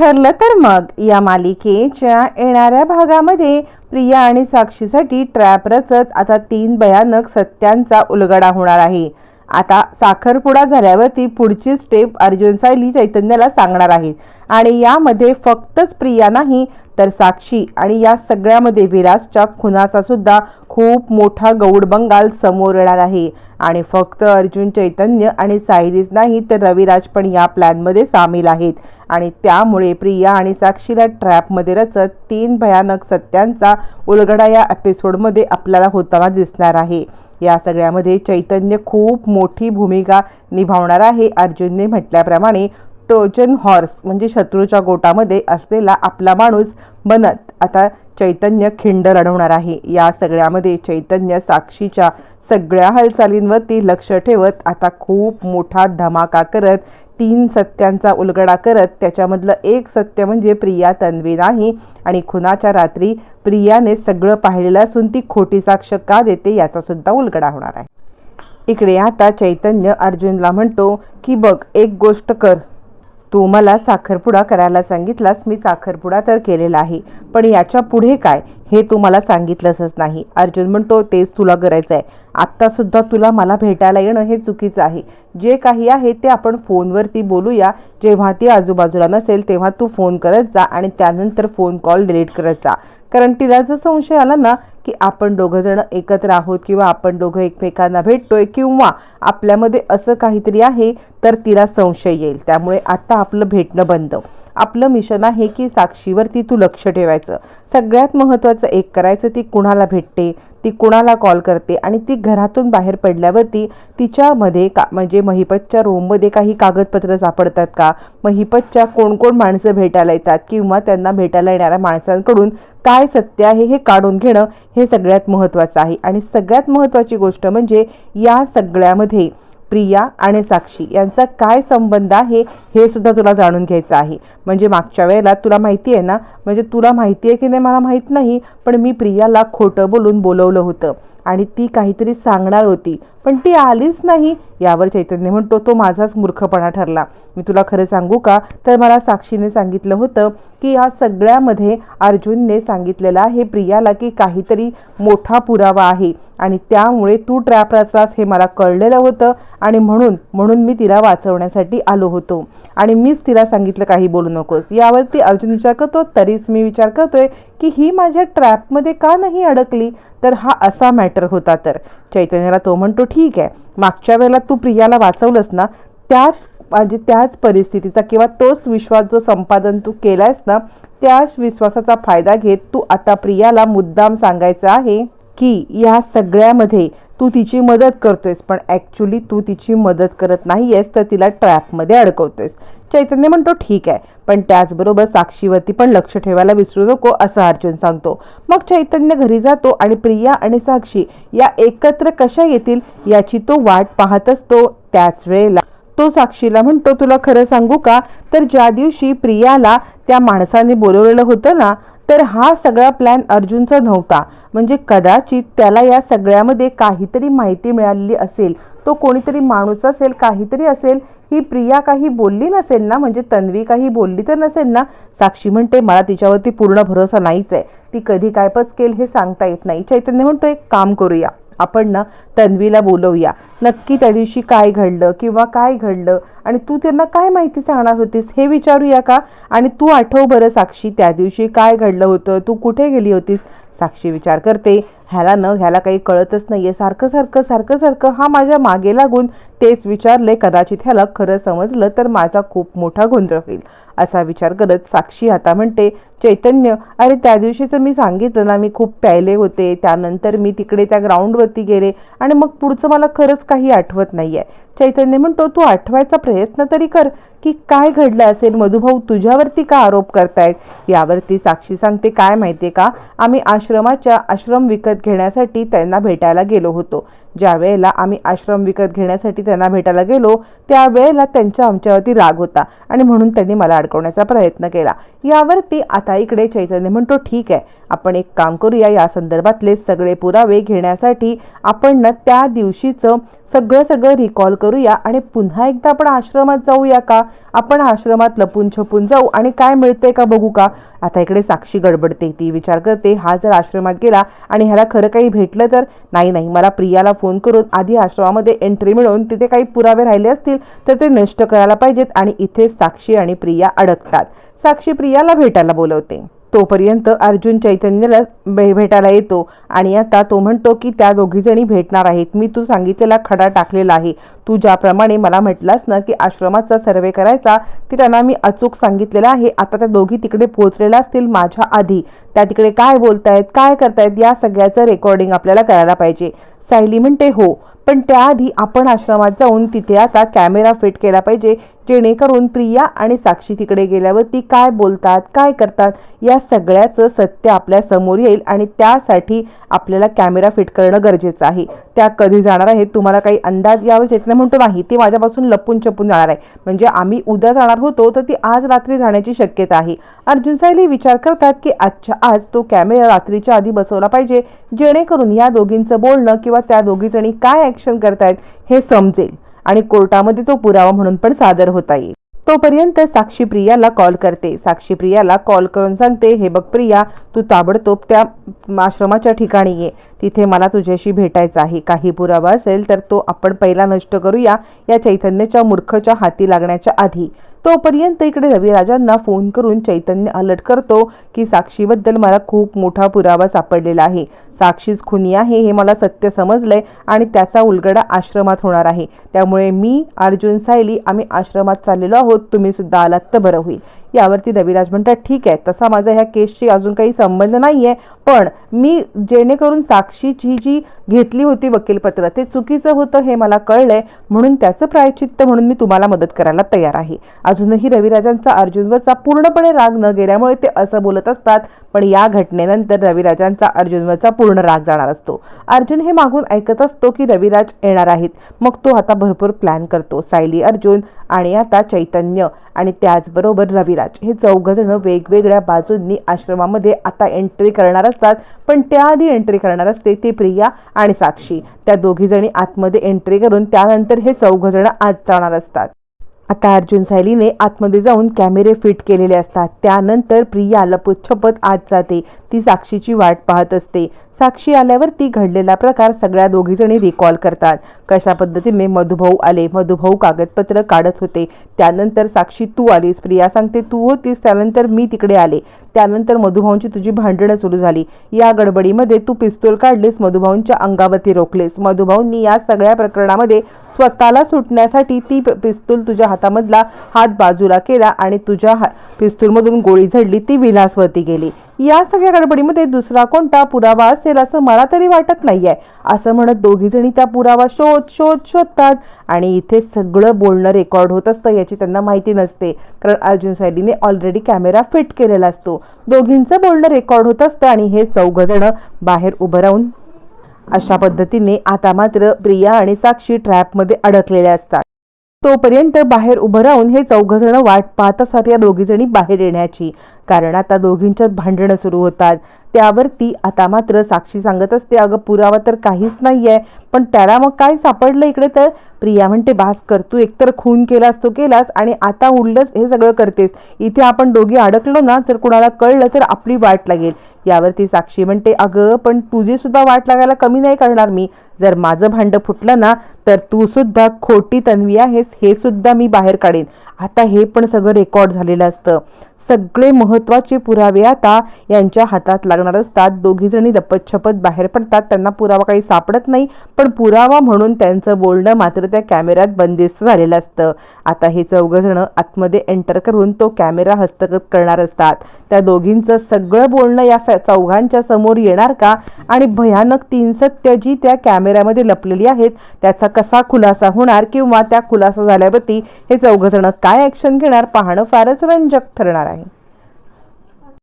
ठरलं तर मग. या मालिकेच्या येणाऱ्या भागामध्ये प्रिया आणि साक्षीसाठी ट्रॅप रचत आता तीन भयानक सत्यांचा उलगडा होणार आहे. आता साखरपुडा झाल्यावरती पुढची स्टेप अर्जुन सायली चैतन्याला सांगणार आहेत. आणि यामध्ये फक्तच प्रिया नाही तर साक्षी आणि या सगळ्यामध्ये विराजच्या खुनाचा सुद्धा खूप मोठा गौड बंगाल समोर येणार आहे. आणि फक्त अर्जुन चैतन्य आणि सायलीच नाही तर रविराज पण या प्लॅनमध्ये सामील आहेत. आणि त्यामुळे प्रिया आणि साक्षीला ट्रॅपमध्ये रचत तीन भयानक सत्यांचा उलगडा या एपिसोडमध्ये आपल्याला होताना दिसणार आहे. या सगळ्यामध्ये चैतन्य खूप मोठी भूमिका निभावणार आहे. अर्जुनने म्हटल्याप्रमाणे ट्रोजन हॉर्स म्हणजे शत्रूच्या गोटामध्ये असलेला आपला माणूस बनत आता चैतन्य खिंड लढवणार आहे. या सगळ्यामध्ये चैतन्य साक्षीच्या सगळ्या हालचालींवरती लक्ष ठेवत आता खूप मोठा धमाका करत तीन सत्यांचा उलगडा करत त्याच्यामधलं एक सत्य म्हणजे प्रिया तन्वी नाही आणि खुनाच्या रात्री प्रियाने सगळं पाहिलेलं असून ती खोटी साक्ष का देते याचा सुद्धा उलगडा होणार आहे. इकडे आता चैतन्य अर्जुनला म्हणतो की बघ एक गोष्ट कर. तू मला साखरपुडा करायला सांगितलास मी साखरपुडा तर केलेला आहे. पण याच्यापुढे काय? हे तू मला सांगितलंसच नाही. अर्जुन म्हणतो तेच तुला करायचं आहे. आत्तासुद्धा तुला मला भेटायला येणं हे चुकीचं आहे. जे काही आहे ते आपण फोनवरती बोलूया. जेव्हा ती आजूबाजूला नसेल तेव्हा तू फोन करत जा आणि त्यानंतर फोन कॉल डिलीट करत जा. कारण तिला जर संशय आला ना की आपण दोघंजणं एकत्र आहोत किंवा आपण दोघं एकमेकांना भेटतोय किंवा आपल्यामध्ये असं काहीतरी आहे तर तिला संशय येईल. त्यामुळे आता आपलं भेटणं बंद. आपलं मिशन आहे की साक्षीवरती तू लक्ष ठेवायचं. सगळ्यात महत्त्वाचं एक करायचं ती कुणाला भेटते ती कुणाला कॉल करते आणि ती घरातून बाहेर पडल्यावरती तिच्यामध्ये का म्हणजे महिपतच्या रूममध्ये काही कागदपत्र सापडतात का? महिपतच्या कोण कोण माणसं भेटायला येतात किंवा त्यांना भेटायला येणाऱ्या माणसांकडून काय सत्य आहे हे काढून घेणं हे सगळ्यात महत्त्वाचं आहे. आणि सगळ्यात महत्त्वाची गोष्ट म्हणजे या सगळ्यामध्ये प्रिया आणि साक्षी यांचा काय संबंध आहे हे सुद्धा तुला जाणून घ्यायचं आहे. म्हणजे मागच्या वेळेला तुला माहिती आहे ना? म्हणजे तुला माहिती आहे की नाही? मला माहीत नाही. पण मी प्रियाला खोटं बोलून बोलवलं होतं. आणि ती काहीतरी सांगणार होती. पण ती आलीच नाही यावर चैतन्य म्हणतो तो माझाच मूर्खपणा ठरला. मी तुला खरं सांगू का? तर मला साक्षीने सांगितलं होतं की या सगळ्यामध्ये अर्जुनने सांगितलेलं आहे प्रियाला की काहीतरी मोठा पुरावा आहे आणि त्यामुळे तू ट्रॅप रचलास हे मला कळलेलं होतं आणि म्हणून म्हणून मी तिला वाचवण्यासाठी आलो होतो. आणि मीच तिला सांगितलं काही बोलू नकोस. यावरती अर्जुन विचार करतो तरीच मी विचार करतोय की ही माझ्या ट्रॅपमध्ये का नाही अडकली? तर हा असा मॅटर होता तर. चैतन्याला तो म्हणतो ठीक आहे. मागच्या वेळेला तू प्रियाला वाचवलंस ना त्याच म्हणजे त्याच परिस्थितीचा किंवा तोच विश्वास जो संपादन तू केलायस ना त्याच विश्वासाचा फायदा घेत तू आता प्रियाला मुद्दाम सांगायचा आहे की या सगळ्यामध्ये तू तिची मदत करतोयस पण ॲक्च्युली तू तिची मदत करत नाही आहेस तर तिला ट्रॅपमध्ये अडकवतोयस. चैतन्य म्हणतो ठीक आहे पण त्याचबरोबर साक्षीवरती पण लक्ष ठेवायला विसरू नको असं अर्जुन सांगतो. मग चैतन्य घरी जातो आणि प्रिया आणि साक्षी या एकत्र कशा येतील याची तो वाट पाहत असतो त्याच वेळेला. तो साक्षीला म्हणतो तुला खरं सांगू का? तर ज्या दिवशी प्रियाला त्या माणसाने बोलवलेलं होतं ना तर हा सगळा प्लॅन अर्जुनचा नव्हता. म्हणजे कदाचित त्याला या सगळ्यामध्ये काहीतरी माहिती मिळालेली असेल. तो कोणीतरी माणूस असेल काहीतरी असेल. ही प्रिया काही बोलली नसेल ना? म्हणजे तन्वी काही बोलली तर नसेल ना? साक्षी म्हणते मला तिच्यावरती पूर्ण भरोसा नाहीच आहे. ती कधी काय पचकेल हे सांगता येत नाही. चैतन्य म्हणतो एक काम करूया. आपण ना तन्वीला बोलवूया. नक्की त्या दिवशी काय घडलं किंवा काय घडलं आणि तू त्यांना काय माहिती सांगणार होतीस हे विचारूया का? आणि तू आठव बरं साक्षी त्या दिवशी काय घडलं होतं? तू कुठे गेली होतीस? साक्षी विचार करते. ह्याला न ह्याला काही कळतच नाही आहे सारखं सारखं सारखं सारखं हा माझ्या मागे लागून तेच विचारले. कदाचित ह्याला खरं समजलं तर माझा खूप मोठा गोंधळ होईल. असा विचार करत साक्षी आता म्हणते चैतन्य अरे त्या दिवशीचं मी सांगितलं ना मी खूप प्यायले होते. त्यानंतर मी तिकडे त्या ग्राउंडवरती गेले आणि मग पुढचं मला खरंच काही आठवत नाही आहे चैतन्य म्हणतो तू आठवायचा प्रयत्न तरी कर की काय घडलं असेल? मधुभाऊ तुझ्यावरती का आरोप करतायत? यावरती साक्षी सांगते काय माहितीये का? आम्ही आश्रमाच्या आश्रम विकत घेण्यासाठी त्यांना भेटायला गेलो होतो. ज्या वेळेला आम्ही आश्रम विकत घेण्यासाठी त्यांना भेटायला गेलो त्यावेळेला त्यांच्या आमच्यावरती राग होता आणि म्हणून त्यांनी मला अडकवण्याचा प्रयत्न केला. यावरती आता इकडे चैतन्य म्हणतो ठीक आहे आपण एक काम करूया. या संदर्भातले सगळे पुरावे घेण्यासाठी आपण ना त्या दिवशीचं सगळं सगळं रिकॉल करू करूया आणि पुन्हा एकदा आपण आश्रमात जाऊया का? आपण आश्रमात लपून छपून जाऊ आणि काय मिळते का बघू का? आता इकडे साक्षी गडबडते ती विचार करते हा जर आश्रमात गेला आणि ह्याला खरं काही भेटलं तर? नाही नाही मला प्रियाला फोन करून आधी आश्रमामध्ये एंट्री मिळवून तिथे काही पुरावे राहिले असतील तर ते नष्ट करायला पाहिजेत आणि इथे साक्षी आणि प्रिया अडकतात. साक्षी प्रियाला भेटायला बोलवते. तोपर्यंत अर्जुन चैतन्याला भे भेटायला येतो आणि आता तो म्हणतो की त्या दोघीजणी भेटणार आहेत. मी तू सांगितलेला खडा टाकलेला आहे. तू ज्याप्रमाणे मला म्हटलास ना की आश्रमाचा सर्वे करायचा ते त्यांना मी अचूक सांगितलेलं आहे. आता त्या दोघी तिकडे पोहोचलेल्या असतील माझ्या आधी. त्या तिकडे काय बोलतायत काय करतायत या सगळ्याचं रेकॉर्डिंग आपल्याला करायला पाहिजे. सायली म्हणते हो पण त्याआधी आपण आश्रमात जाऊन तिथे आता कॅमेरा फिट केला पाहिजे जेणेकरून प्रिया आणि साक्षी तिकडे गेल्यावर ती काय बोलतात काय करतात या सगळ्याचं सत्य आपल्यासमोर येईल आणि त्यासाठी आपल्याला कॅमेरा फिट करणं गरजेचं आहे. त्या कधी जाणार आहेत तुम्हाला काही अंदाज यावेळेस येत नाही म्हणतो नाही ती माझ्यापासून लपून छपून जाणार आहे. म्हणजे आम्ही उद्या जाणार होतो तर ती आज रात्री जाण्याची शक्यता आहे. अर्जुन सायली विचार करतात की आजच्या आज तो कॅमेरा रात्रीच्या आधी बसवला पाहिजे जेणेकरून या दोघींचं बोलणं किंवा त्या दोघीजणी काय ॲक्शन करतायत हे समजेल. आणि कोर्टामध्ये तो पुरावा म्हणून पण सादर होता येईल. तोपर्यंत साक्षी प्रियाला कॉल करते. साक्षी प्रियाला कॉल करून सांगते हे बघ प्रिया तू ताबडतोब त्या आश्रमाच्या ठिकाणी ये. तिथे मला तुझ्याशी भेटायचं आहे. काही पुरावा असेल तर तो आपण पहिला नष्ट करूया या चैतन्याच्या मूर्खच्या हाती लागण्याच्या आधी. तोपर्यंत इकडे रविराजांना फोन करून चैतन्य अलर्ट करतो की साक्षीबद्दल मला खूप मोठा पुरावा सापडलेला आहे. साक्षीच खुनी आहे हे मला सत्य समजलंय आणि त्याचा उलगडा आश्रमात होणार आहे. त्यामुळे मी अर्जुन सायली आम्ही आश्रमात चाललेलो आहोत. तुम्ही सुद्धा आलात तर बरं होईल. यावरती रविराज म्हणतात ठीक आहे तसा माझा ह्या केसशी अजून काही संबंध नाही आहे पण मी जेणेकरून साक्षीची जी घेतली होती वकीलपत्र ते चुकीचं होतं हे मला कळलंय म्हणून त्याचं प्रायचित्त म्हणून मी तुम्हाला मदत करायला तयार आहे. अजूनही रविराजांचा अर्जुनवरचा पूर्णपणे राग न गेल्यामुळे ते असं बोलत असतात पण या घटनेनंतर रविराजांचा अर्जुनवरचा पूर्ण राग जाणार असतो. अर्जुन हे मागून ऐकत असतो की रविराज येणार आहेत. मग तो आता भरपूर प्लॅन करतो सायली अर्जुन आणि आता चैतन्य आणि त्याचबरोबर रविराज. हे चौघजण वेगवेगळ्या बाजूंनी आश्रमामध्ये आता एंट्री करणार असतात. पण त्याआधी एंट्री करणार असते ती प्रिया आणि साक्षी. त्या दोघीजणी आतमध्ये एंट्री करून त्यानंतर हे चौघजण आत जाणार असतात. आता अर्जुन सायलीने आतमध्ये जाऊन कॅमेरे फिट केलेले असतात. त्यानंतर प्रिया लपछपत आत जाते. ती साक्षीची वाट पाहत असते. साक्षी आल्यावर ती घडलेला प्रकार सगळ्या दोघीजणी रिकॉल करतात. कशा पद्धतीने मधुभाऊ आले? मधुभाऊ कागदपत्र काढत होते. त्यानंतर साक्षी तू आलीस प्रिया सांगते. तू होतीस त्यानंतर मी तिकडे आले. त्यानंतर मधुभाऊंची तुझी भांडणं सुरू झाली. या गडबडीमध्ये तू पिस्तूल काढलीस मधुभाऊंच्या अंगावरती रोखलेस. मधुभाऊंनी या सगळ्या प्रकरणामध्ये स्वतःला सुटण्यासाठी ती पिस्तूल तुझ्या हातामधला हात बाजूला केला आणि तुझ्या हा पिस्तूलमधून गोळी झडली ती विलासवरती गेली. या सगळ्या गडबडीमध्ये दुसरा कोणता पुरावा असेल असं मला तरी वाटत नाहीये. असं म्हणत दोघीजणी त्या पुरावा शोध शोध शोधतात आणि इथे सगळं बोलणं रेकॉर्ड होत असतं याची त्यांना माहिती नसते. कारण अर्जुन सायलीने ऑलरेडी कॅमेरा फिट केलेला असतो. दोघींचं बोलणं रेकॉर्ड होत असतं आणि हे चौघजणं बाहेर उभं राहून अशा पद्धतीने आता मात्र प्रिया आणि साक्षी ट्रॅपमध्ये अडकलेल्या असतात. तोपर्यंत बाहेर उभं राहून हे चौघजण वाट पाहत असतात या दोघीजणी बाहेर येण्याची. कारण आता दोघींच्यात भांडणं सुरू होतात. त्यावरती आता मात्र साक्षी सांगत असते अगं पुरावा तर काहीच नाही आहे पण त्याला मग काय सापडलं इकडे तर? प्रिया म्हणते बास कर तू एकतर खून केलास तो केलास आणि आता उडलंच हे सगळं करतेस. इथे आपण दोघी अडकलो ना जर कुणाला कळलं तर आपली वाट लागेल. यावरती साक्षी म्हणते अगं पण तुझी सुद्धा वाट लागायला कमी नाही करणार मी. जर माझं भांडं फुटलं ना तर तू सुद्धा खोटी तन्वी आहेस हे सुद्धा मी बाहेर काढेन. आता हे पण सगळं रेकॉर्ड झालेलं असतं. सगळे महत्त्वाचे पुरावे आता यांच्या हातात लागणार असतात. दोघीजणी लपतछपत बाहेर पडतात. त्यांना पुरावा काही सापडत नाही पण पुरावा म्हणून त्यांचं बोलणं मात्र त्या कॅमेऱ्यात बंदिस्त झालेलं असतं. आता हे चौघजणं आतमध्ये एंटर करून तो कॅमेरा हस्तगत करणार असतात. त्या दोघींचं सगळं बोलणं या स- चौघांच्या समोर येणार का? आणि भयानक तीन सत्य जी त्या कॅमेऱ्यामध्ये लपलेली आहेत त्याचा कसा खुलासा होणार किंवा त्या खुलासा झाल्यावरती हे चौघजणं काय ॲक्शन घेणार पाहणं फारच रंजक ठरणार आहे.